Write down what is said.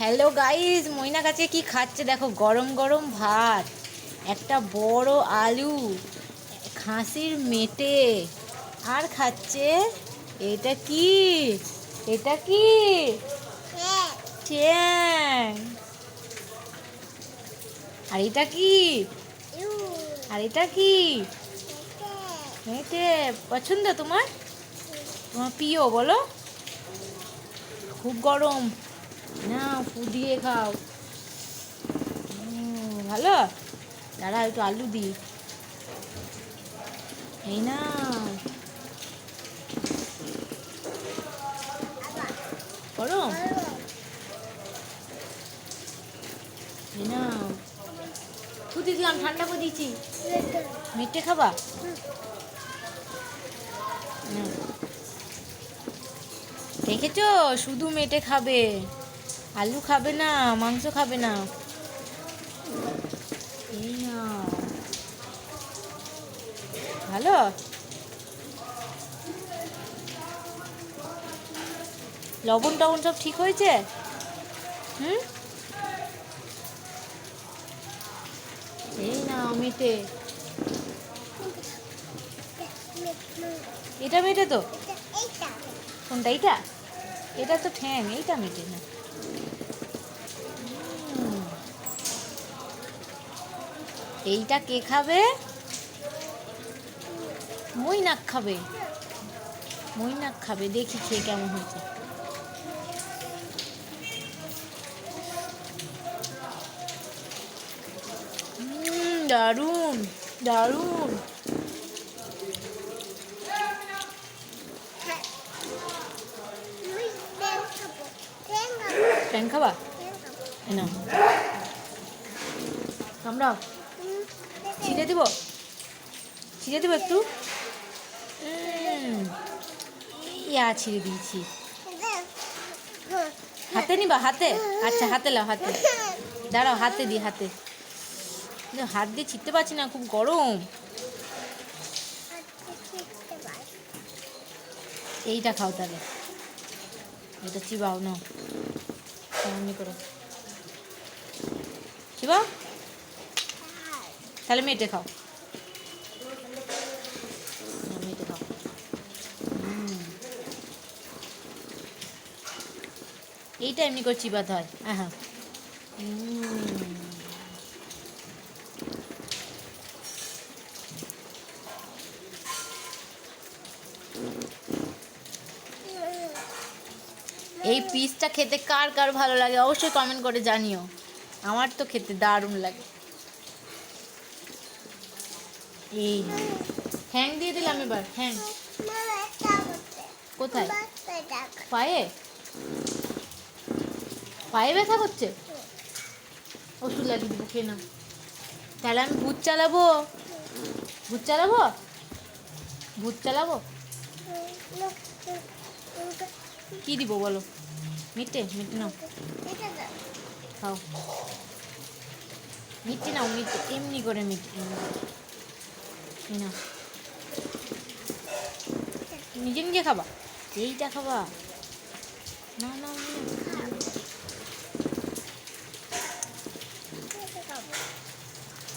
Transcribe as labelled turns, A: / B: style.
A: Hello guys মইনা কাছে কি খাচ্ছে? দেখো, গরম গরম ভাত, একটা বড় আলু, খাসির মেটে। আর খাচ্ছে? এটা কি? এটা কি? আর এটা কি? আর এটা কি? মেটে। পছন্দ তোমার? তোমার প্রিয়, বলো। খুব গরম। না ফু দিয়ে খাও ভালো? দাঁড়া, একটু আলু দিই। এই না। গরম না। ফুদি দিলাম, ঠান্ডা করে দিয়েছি। মেটে খাবা। দেখেছ? শুধু মেটে খাবে। আলু খাবে না মাংস খাবে না। এই নাও। ভালো? লবণ টবণ সব ঠিক হয়েছে? হুম? এই না মেটে এটা মেটে তো? কোনটা এইটা? এটা তো ঠ্যাং এইটা মেটে না। এইটা কে খাবে? মইনাক খাবে। মইনাক খাবে, দেখি খেয়ে কেমন হয়েছে। দারুণ দারুণ। ঠ্যাং খাবা? নাও। কামড়াও। ছিঁড়ে দিব? ছিঁড়ে দিব একটু? ইয়া ছিঁড়ে দিয়েছি। হাতে নিবা, হাতে? আচ্ছা হাতে লাও হাতে। দাঁড়াও, হাতে দি, হাতে। হাত দিয়ে ছিটতে পারছি না, খুব গরম। এইটা খাও তাহলে। এটা চিবাও না করো। চিবাও? তাহলে মেটে খাও। মেটে খাও এইটা এমনি করে চিবাতে হয়। হ্যাঁ হ্যাঁ এই পিসটা খেতে কার কার ভালো লাগে? অবশ্যই কমেন্ট করে জানিও। আমার তো খেতে দারুণ লাগে। এই হ্যাং দিয়ে দিলাম এবার, হ্যাং। কোথায়? পায়ে? পায়ে ব্যথা করছে? ওষুধ লাগিয়ে দিব, খেয়ে নাও। তাহলে আমি ভূত চালাবো। ভূত চালাবো? ভূত চালাবো? কি দিব বলো? মিটে মিটে, নাও। খাও। মিটে নাও, মিটে, এমনি করে মিটে নাও নিজে নিজে খাবা। এইটা খাবা। না না